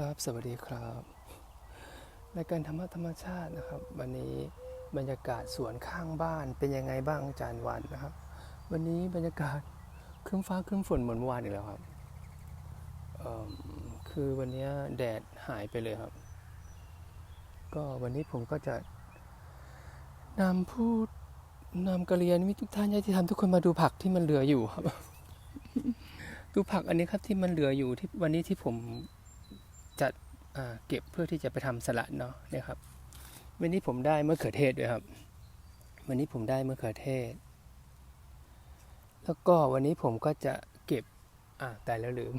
ครับ สวัสดีครับรายการธรรมะธรรมชาตินะครับ วันนี้บรรยากาศสวนข้างบ้านเป็นยังไงบ้างอาจารย์วันนะครับ วันนี้บรรยากาศครึ้มฟ้าครึ้มฝนเหมือนเมื่อวานอีกแล้วครับคือวันนี้แดดหายไปเลยครับ ก็วันนี้ผมก็จะนำผู้นำกระเรียนมิทุกท่านญาติธรรมทุกคนมาดูผักที่มันเหลืออยู่ครับ ดูผักอันนี้ครับที่มันเหลืออยู่ที่วันนี้ที่ผม จัดเก็บเพื่อที่จะไปทำสลัดเนาะนี่ยครับ วันนี้ผมได้มะเขือเทศด้วยครับ วันนี้ผมได้มะเขือเทศ แล้วก็วันนี้ผมก็จะเก็บอ่าแต่แล้วลืม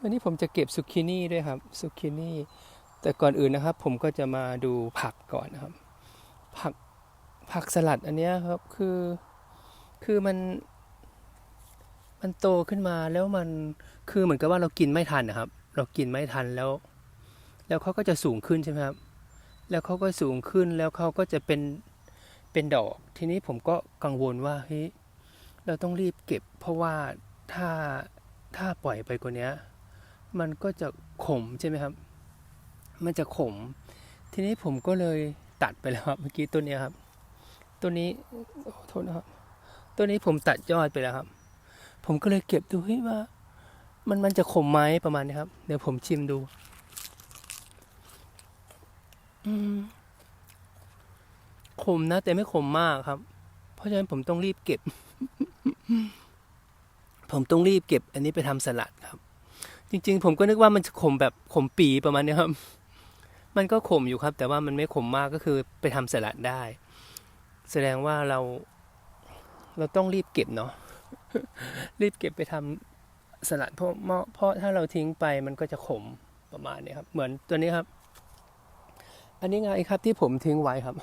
วันนี้ผมจะเก็บซุกินี่ด้วยครับซุกินี่แต่ก่อนอื่นนะครับ ผมก็จะมาดูผักก่อนนะครับ ผักผักสลัดอันนี้ครับคือคือมันมันโตขึ้นมาแล้วมันคือเหมือนกับว่าเรากินไม่ทันนะครับ เรากินไม่ทันแล้ว แล้วเขาก็จะสูงขึ้นใช่ไหมครับ แล้วเขาก็สูงขึ้นแล้วเขาก็จะเป็นเป็นดอก ทีนี้ผมก็กังวลว่าเฮ้ยเราต้องรีบเก็บ เพราะว่าถ้าถ้าปล่อยไปกว่านี้มันก็จะขมใช่ไหมครับ มันจะขม ทีนี้ผมก็เลยตัดไปแล้วครับเมื่อกี้ตัวเนี้ครับตัวนี้โอ้โทษนะครับตัวนี้ผมตัดยอดไปแล้วครับ ผมก็เลยเก็บดูเฮ้ยว่า มันมันจะขมไหมประมาณนี้ครับ เดี๋ยวผมชิมดู อืมขมนะ แต่ไม่ขมมากครับ เพราะฉะนั้นผมต้องรีบเก็บ ผมต้องรีบเก็บ อันนี้ไปทำสลัดครับ จริง ๆ ผมก็นึกว่ามันจะขมแบบขมปีประมาณนี้ครับ มันก็ขมอยู่ครับ แต่ว่ามันไม่ขมมากก็คือไปทำสลัดได้ แสดงว่าเรา เราต้องรีบเก็บเนาะรีบเก็บไปทำ สลัดเพราะเพราะถ้าเราทิ้งไปมันก็จะขมประมาณนี้ครับ เหมือนตัวนี้ครับ อันนี้ไงครับที่ผมทิ้งไว้ครับ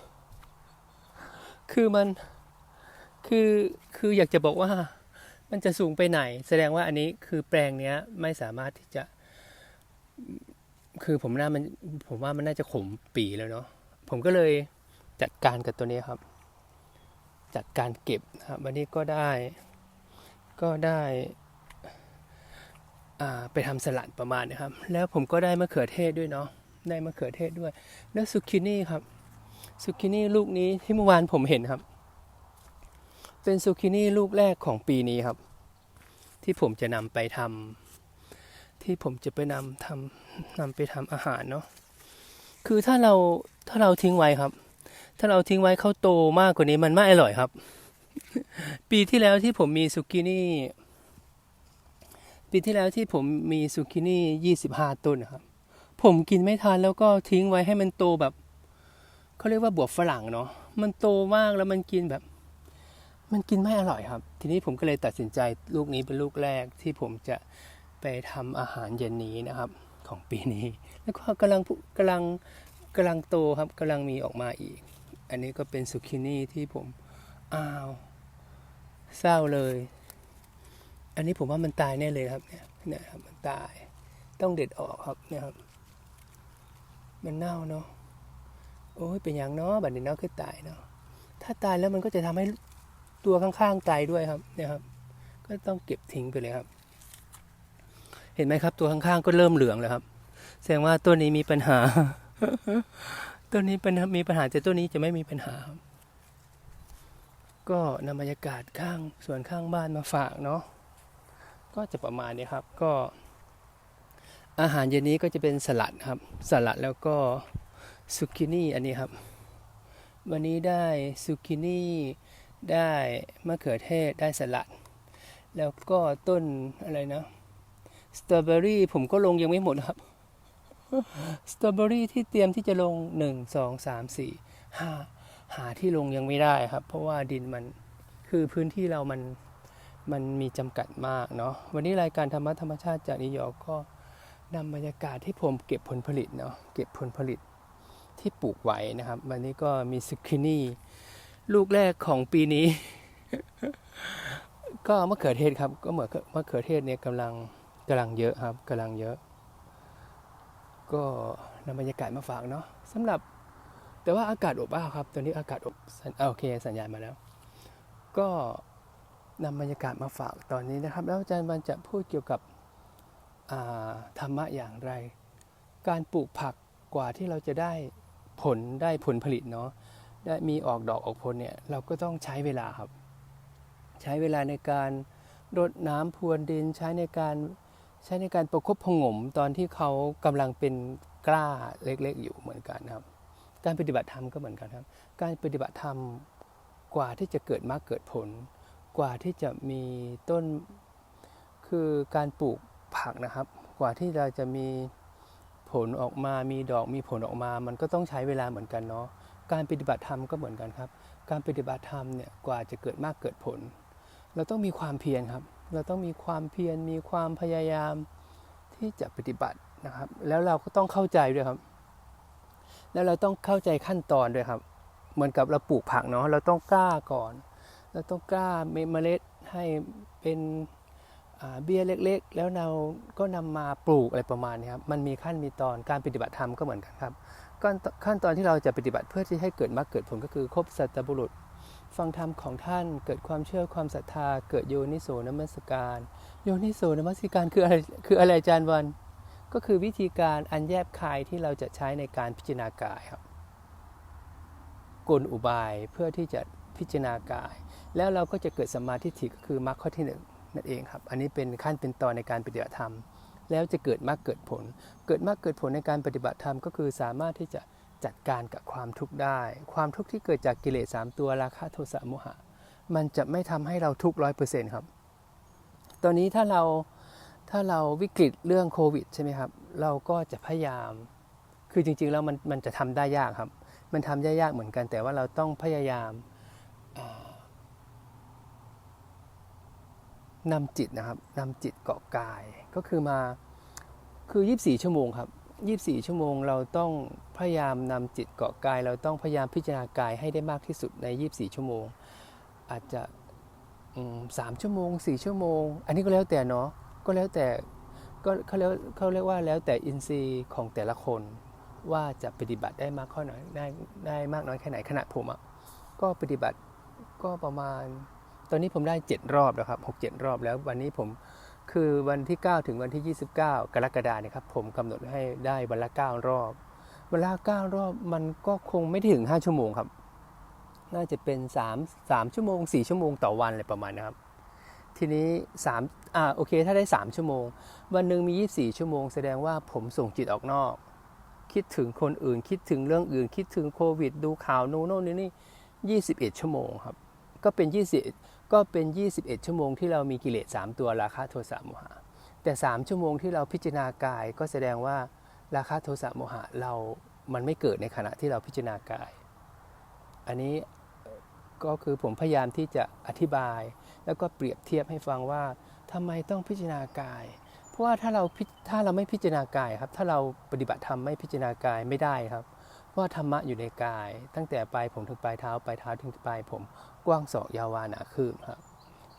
คือมันคือคืออยากจะบอกว่ามันจะสูงไปไหน แสดงว่าอันนี้คือแปลงเนี้ยไม่สามารถที่จะ คือผมน่ามันผมว่ามันน่าจะขมปีแล้วเนาะผมก็เลยจัดการกับตัวนี้ครับ จัดการเก็บนะครับวันนี้ก็ได้ ก็ได้ ไปทำสลัดประมาณนะครับ แล้วผมก็ได้มะเขือเทศด้วยเนาะได้มะเขือเทศด้วย แล้วซุกินี่ครับซุกินี่ลูกนี้ที่เมื่อวานผมเห็นครับ เป็นซุกินี่ลูกแรกของปีนี้ครับ ที่ผมจะนำไปทำที่ผมจะไปนำทำนำไปทำอาหารเนาะคือถ้าเราถ้าเราทิ้งไว้ครับ ถ้าเราทิ้งไว้เขาโตมากกว่านี้มันไม่อร่อยครับ ปีที่แล้วที่ผมมีซุกินี่ ปีที่แล้วที่ผมมีซุกินี่ยี่สิบห้าต้นนะครับ ผมกินไม่ทันแล้วก็ทิ้งไว้ให้มันโตแบบเขาเรียกว่าบวบฝรั่งเนาะมันโตมากแล้วมันกินแบบ มันกินไม่อร่อยครับ ทีนี้ผมก็เลยตัดสินใจลูกนี้เป็นลูกแรกที่ผมจะไปทำอาหารเย็นนี้นะครับ ของปีนี้ แล้วก็กำลังกำลังกำลังโตครับกำลังมีออกมาอีก อันนี้ก็เป็นซุกินี่ที่ผมอ้าวเศร้าเลย อันนี้ผมว่ามันตายแน่เลยครับเนี่ยเนี่ยครับมันตาย ต้องเด็ดออกครับเนี่ยครับ มันเน่าเนาะโอ้ยเป็นอย่างเนาะบัดนี้เนาะคือตายเนาะถ้าตายแล้วมันก็จะทำให้ตัวข้างๆตายด้วยครับเนี่ยครับ ก็ต้องเก็บทิ้งไปเลยครับ เห็นไหมครับ ตัวข้างๆก็เริ่มเหลืองแล้วครับ แสดงว่าตัวนี้มีปัญหาตัวนี้เป็นมีปัญหาแต่ตัวนี้จะไม่มีปัญหาครับก็นำบรรยากาศข้างส่วนข้างบ้านมาฝากเนาะ ก็จะประมาณนี้ครับก็ อาหารเย็นนี้ก็จะเป็นสลัดครับ สลัดแล้วก็ซุกินี่อันนี้ครับ วันนี้ได้ซุกินี่ได้มะเขือเทศได้สลัด แล้วก็ต้นอะไรนะสตรอเบอรี่ผมก็ลงยังไม่หมดครับสตรอเบอรี่ที่เตรียมที่จะลงหนึ่งสองสามสี่ห้าหาที่ลงยังไม่ได้ครับ เพราะว่าดินมันคือพื้นที่เรามัน มันมีจำกัดมากเนาะวันนี้รายการธรรมะธรรมชาติจากนิวยอร์กก็นำบรรยากาศที่ผมเก็บผลผลิตเนาะเก็บผลผลิตที่ปลูกไว้นะครับ วันนี้ก็มีซุกินี่ลูกแรกของปีนี้ ก็มะเขือเทศครับ ก็เหมือนมะเขือเทศเนี่ยกำลังกำลังเยอะครับกำลังเยอะ ก็นำบรรยากาศมาฝากเนาะสำหรับแต่ว่าอากาศอบอ้าวครับตอนนี้อากาศอบโอเคสัญญาณมาแล้ว ก็ นำบรรยากาศมาฝากตอนนี้นะครับ แล้วอาจารย์บันจะพูดเกี่ยวกับธรรมะอย่างไร การปลูกผักกว่าที่เราจะได้ผลได้ผลผลิตเนาะได้มีออกดอกออกผลเนี่ยเราก็ต้องใช้เวลาครับ ใช้เวลาในการรดน้ำพรวนดินใช้ในการใช้ในการประคบประหงมตอนที่เขากำลังเป็นกล้าเล็กๆ อยู่เหมือนกันครับ การปฏิบัติธรรมก็เหมือนกันครับ การปฏิบัติธรรมกว่าที่จะเกิดมากเกิดผล กว่าที่จะมีต้นคือการปลูกผักนะครับ กว่าที่เราจะมีผลออกมา มีดอกมีผลออกมา มันก็ต้องใช้เวลาเหมือนกันเนาะ การปฏิบัติธรรมก็เหมือนกันครับ การปฏิบัติธรรมเนี่ยกว่าจะเกิดมากเกิดผล เราต้องมีความเพียรครับ เราต้องมีความเพียร มีความพยายามที่จะปฏิบัตินะครับ แล้วเราก็ต้องเข้าใจด้วยครับ แล้วเราต้องเข้าใจขั้นตอนด้วยครับ เหมือนกับเราปลูกผักเนาะ เราต้องกล้าก่อน เราต้องกล้าเมล็ดให้เป็นเบี้ยเล็กๆ แล้วเราก็นำมาปลูกอะไรประมาณนี้ครับ มันมีขั้นมีตอนการปฏิบัติธรรมก็เหมือนกันครับขั้นขั้นตอนที่เราจะปฏิบัติเพื่อที่ให้เกิดมรรคเกิดผลก็คือครบสัตบุรุษ ฟังธรรมของท่านเกิดความเชื่อความศรัทธา เกิดโยนิโสนมัสการ โยนิโสนมัสการคืออะไรคืออะไรอาจารย์วัน ก็คือวิธีการอันแยบคายที่เราจะใช้ในการพิจารณากายครับกลอุบายเพื่อที่จะพิจารณากาย แล้วเราก็จะเกิดสมมาธิฐิก็คือมรรคข้อที่หนึ่งนั่นเองครับ อันนี้เป็นขั้นเป็นตอนในการปฏิบัติธรรม แล้วจะเกิดมรรคเกิดผล เกิดมรรคเกิดผลในการปฏิบัติธรรมก็คือสามารถที่จะจัดการกับความทุกข์ได้ ความทุกข์ที่เกิดจากกิเลสสามตัวราคะโทสะโมหะ มันจะไม่ทำให้เราทุกข์ร้อยเปอร์เซ็นต์ครับ ตอนนี้ถ้าเราถ้าเราวิกฤตเรื่องโควิดใช่ไหมครับ เราก็จะพยายาม คือจริงๆแล้วมันมันจะทำได้ยากครับ มันทำยากๆเหมือนกัน แต่ว่าเราต้องพยายามอ่า นำจิตนะครับนำจิตเกาะกายก็คือมาคือ 24 ชั่วโมงครับ 24 ชั่วโมงเราต้องพยายามนำจิตเกาะกาย เราต้องพยายามพิจารณากายให้ได้มากที่สุดใน 24 ชั่วโมง อาจจะสามชั่วโมง 4 ชั่วโมง อันนี้ก็แล้วแต่เนาะก็แล้วแต่ก็เขาเรียกเขาเรียกว่าแล้วแต่อินทรีย์ของแต่ละคนว่าจะปฏิบัติได้มากข้อหน่อยได้ได้มากน้อยแค่ไหนขนาดผมอะก็ปฏิบัติก็ประมาณ อนนี้ผมได้ 7 รอบแล้วครับ6 7 รอบแล้ววันนี้ผมคือวันที่ 9 ถึงวันที่ 29 กรกฎาเนี่ยครับผมกำหนดให้ได้วันละ 9 รอบวันละ 9 รอบมันก็คงไม่ถึง 5 ชั่วโมงครับ น่าจะเป็น 3 3 ชั่วโมง 4 ชั่วโมงต่อวันอะไรประมาณนะครับ ทีนี้3อ่าโอเค ถ้าได้ 3 ชั่วโมง วันหนึ่งมี 24 ชั่วโมง แสดงว่าผมส่งจิตออกนอก คิดถึงคนอื่น คิดถึงเรื่องอื่น คิดถึงโควิด ดูข่าวโน่นโน่นนี่นี่21 ชั่วโมงครับ ก็เป็น 20 ก็เป็น 21 ชั่วโมงที่เรามีกิเลส3ตัวราคะโทสะโมหะ แต่ 3 ชั่วโมงที่เราพิจารณากายก็แสดงว่าราคะโทสะโมหะเรา มันไม่เกิดในขณะที่เราพิจารณากาย อันนี้ก็คือผมพยายามที่จะอธิบาย แล้วก็เปรียบเทียบให้ฟังว่าทำไมต้องพิจารณากาย เพราะว่าถ้าเราถ้าเราไม่พิจารณากายครับ ถ้าเราปฏิบัติธรรมไม่พิจารณากายไม่ได้ครับ ว่าธรรมะอยู่ในกาย ตั้งแต่ปลายผมถึงปลายเท้าปลายเท้าถึงปลายผมกว้างศอกยาววาหนาคืบครับ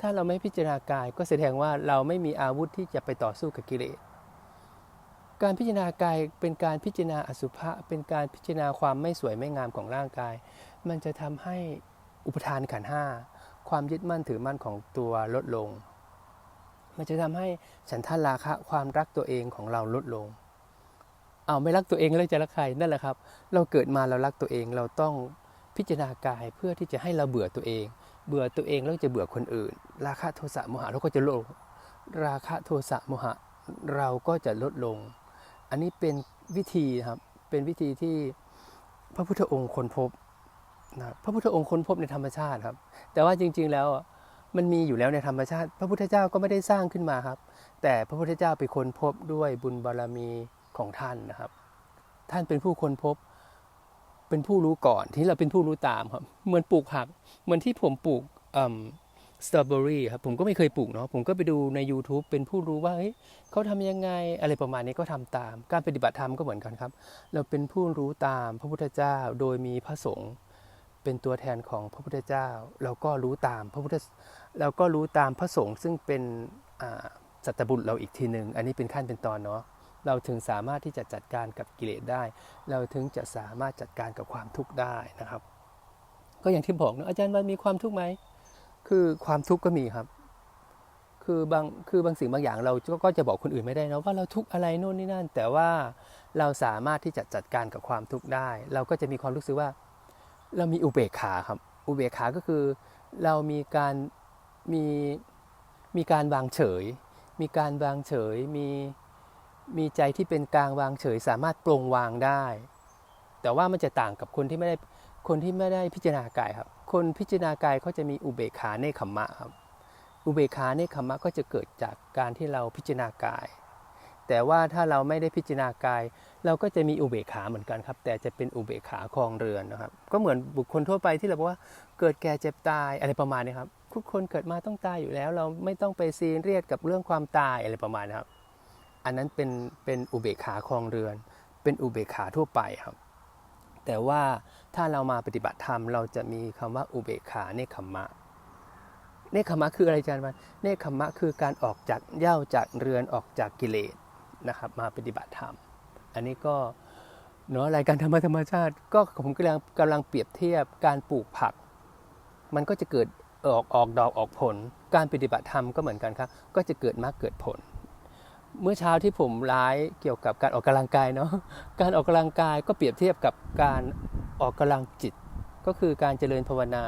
ถ้าเราไม่พิจารณากายก็แสดงว่าเราไม่มีอาวุธที่จะไปต่อสู้กับกิเลสการพิจารณากายเป็นการพิจารณาอสุภะเป็นการพิจารณาความไม่สวยไม่งามของร่างกาย มันจะทำให้อุปทานขันห้าความยึดมั่นถือมั่นของตัวลดลง มันจะทำให้ฉันทาราคะความรักตัวเองของเราลดลง เอาไม่รักตัวเองแล้วจะรักใครนั่นแหละครับ เราเกิดมาเรารักตัวเองเราต้องพิจารณากายเพื่อที่จะให้เราเบื่อตัวเอง เบื่อตัวเองแล้วจะเบื่อคนอื่น ราคะโทสะโมหะเราก็จะลดลราคะโทสะโมหะเราก็จะลดลง อันนี้เป็นวิธีครับเป็นวิธีที่พระพุทธองค์ค้นพบนะพระพุทธองค์ค้นพบในธรรมชาติครับ แต่ว่าจริง ๆแล้วมันมีอยู่แล้วในธรรมชาติ พระพุทธเจ้าก็ไม่ได้สร้างขึ้นมาครับ แต่พระพุทธเจ้าไปค้นพบด้วยบุญบารมี ของท่านนะครับ ท่านเป็นผู้ค้นพบ เป็นผู้รู้ก่อนที่เราเป็นผู้รู้ตามครับ เหมือนปลูกผัก เหมือนที่ผมปลูกสตรอเบอรี่ครับผมก็ไม่เคยปลูกเนาะผมก็ไปดูใน YouTube เป็นผู้รู้ว่าเฮ้ยเขาทำยังไงอะไรประมาณนี้ก็ทำตาม การปฏิบัติธรรมก็เหมือนกันครับ เราเป็นผู้รู้ตามพระพุทธเจ้าโดยมีพระสงฆ์เป็นตัวแทนของพระพุทธเจ้า เราก็รู้ตามพระพุทธเราก็รู้ตามพระสงฆ์ซึ่งเป็นสัตบุตรเราอีกทีหนึ่งอันนี้เป็นขั้นเป็นตอนเนาะ เราถึงสามารถที่จะจัดการกับกิเลสได้ เราถึงจะสามารถจัดการกับความทุกข์ได้นะครับ ก็อย่างที่บอกนะอาจารย์วันมีความทุกข์ไหมคือความทุกข์ก็มีครับ คือบางคือบางสิ่งบางอย่างเราก็ก็จะบอกคนอื่นไม่ได้นะว่าเราทุกข์อะไรโน่นนี่นั่น แต่ว่าเราสามารถที่จะจัดการกับความทุกข์ได้ เราก็จะมีความรู้สึกว่า เรามีอุเบกขาครับ อุเบกขาก็คือเรามีการมีมีการวางเฉย มีการวางเฉย มี มีใจที่เป็นกลางวางเฉยสามารถปรงวางได้ แต่ว่ามันจะต่างกับคนที่ไม่ได้คนที่ไม่ได้พิจารณากายครับ คนพิจารณากายเขาจะมีอุเบกขาเนคขมมะครับ อุเบกขาเนคขมมะก็จะเกิดจากการที่เราพิจารณากาย แต่ว่าถ้าเราไม่ได้พิจารณากาย เราก็จะมีอุเบกขาเหมือนกันครับ แต่จะเป็นอุเบกขาคลองเรือนนะครับ ก็เหมือนบุคคลทั่วไปที่เราบอกว่าเกิดแก่เจ็บตายอะไรประมาณนี้ครับทุกคนเกิดมาต้องตายอยู่แล้ว เราไม่ต้องไปซีเรียสกับเรื่องความตายอะไรประมาณนี้ครับ อันนั้นเป็นเป็นอุเบกขาคลองเรือน เป็นอุเบกขาทั่วไปครับ แต่ว่าถ้าเรามาปฏิบัติธรรมเราจะมีคำว่าอุเบกขาเนคขมะเนคขมะคืออะไรอาจารย์มันเนคขมะคือการออกจากเย้าจากเรือนออกจากกิเลสนะครับ มาปฏิบัติธรรม อันนี้ก็เนาะรายการธรรมธรรมชาติ ก็ผมกำลังกำลังเปรียบเทียบการปลูกผัก มันก็จะเกิดออกออกดอกออกผล การปฏิบัติธรรมก็เหมือนกันครับ ก็จะเกิดมรรคเกิดผล เมื่อเช้าที่ผมไลฟ์เกี่ยวกับการออกกำลังกายเนาะการออกกำลังกายก็เปรียบเทียบกับการออกกำลังจิต ก็คือการเจริญภาวนา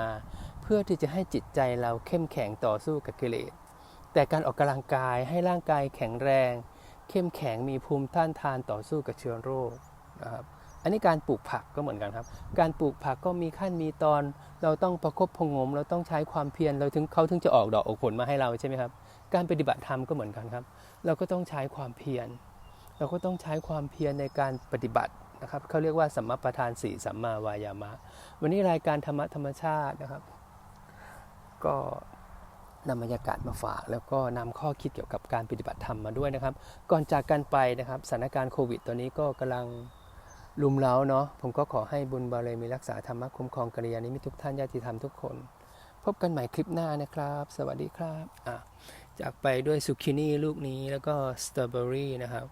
เพื่อที่จะให้จิตใจเราเข้มแข็งต่อสู้กับกิเลสแต่การออกกำลังกายให้ร่างกายแข็งแรง เข้มแข็งมีภูมิต้านทานต่อสู้กับเชื้อโรคนะครับอันนี้การปลูกผักก็เหมือนกันครับ การปลูกผักก็มีขั้นมีตอน เราต้องประคบพงม เราต้องใช้ความเพียร เราถึงเขาถึงจะออกดอกออกผลมาให้เราใช่ไหมครับ การปฏิบัติธรรมก็เหมือนกันครับ เราก็ต้องใช้ความเพียร เราก็ต้องใช้ความเพียรในการปฏิบัตินะครับเขาเรียกว่าสัมมาประธานสี่สัมมาวายามะ วันนี้รายการธรรมะธรรมชาตินะครับ ก็นำบรรยากาศมาฝาก แล้วก็นำข้อคิดเกี่ยวกับการปฏิบัติธรรมมาด้วยนะครับ ก่อนจากกันไปนะครับสถานการณ์โควิดตอนนี้ก็กำลังลุมเล้าเนาะผมก็ขอให้บุญบารมีรักษาธรรมะคุ้มครองกัลยาณมิตรทุกท่านญาติธรรมทุกคน พบกันใหม่คลิปหน้านะครับ สวัสดีครับอะ จากไปด้วยซุกินี่ลูกนี้แล้วก็สตรอเบอรี่นะครับ